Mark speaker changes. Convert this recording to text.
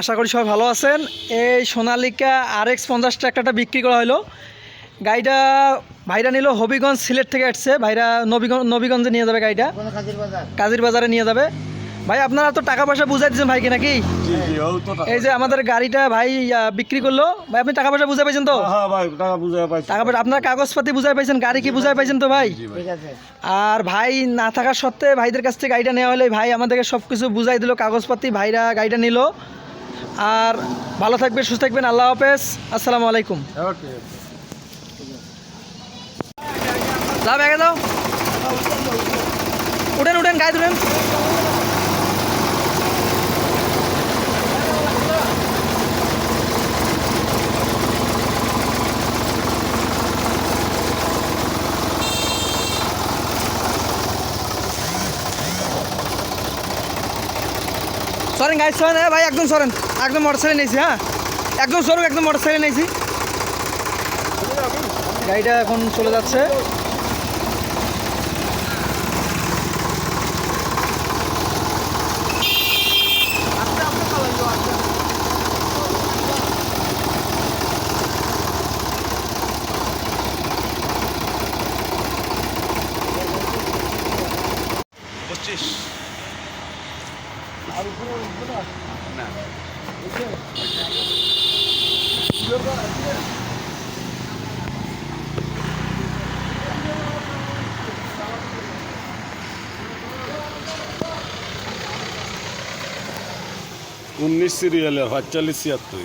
Speaker 1: আশা করি সবাই ভালো আছেন। এই সোনালিকা আর এক্স পঞ্চাশ ট্রাক্টরটা বিক্রি করা হলো। গাড়িটা ভাইরা নিল হবিগঞ্জ সিলেট থেকে আসছে। ভাইরা নবীগঞ্জ নবীগঞ্জে নিয়ে যাবে গাড়িটা।
Speaker 2: কোনো কাজের বাজার?
Speaker 1: নিয়ে যাবে। ভাই আপনারা তো টাকা পয়সা বুঝাই দিচ্ছেন ভাইকে নাকি?
Speaker 3: জি জি ও তো টাকা
Speaker 1: এই যে আমাদের গাড়িটা ভাই বিক্রি করল। ভাই আপনি টাকা পয়সা বুঝাই পাইছেন তো?
Speaker 3: হ্যাঁ টাকা পাইছি।
Speaker 1: টাকা পয়সা আপনার কাগজপাতি বুঝাই পাইছেন গাড়ি কি বুঝাই পাইছেন তো ভাই? আর ভাই না থাকার সত্ত্বে ভাইদের কাছ থেকে গাড়িটা নেওয়া হলে ভাই আমাদেরকে সব কিছু বুঝাই দিল। কাগজপাতি ভাইরা গাড়িটা নিল। আর ভালো থাকবেন সুস্থ থাকবেন। আল্লাহ হাফেজ। আসসালামু আলাইকুম।
Speaker 3: ওকে
Speaker 1: যাও ব্যাগে যাও উঠেন উঠেন গায়ে উঠেন সরেন গাড়ি সরেন। হ্যাঁ ভাই, একদম সরেন। একদম মোটর সাইকেল নিয়েছি হ্যাঁ? একদম সরুক একদম মোটর সাইকেল নিয়েছি। গাড়িটা এখন চলে যাচ্ছে।
Speaker 3: না। উনিশ সিরিয়ালের সাতচল্লিশ ছিয়াত্তর।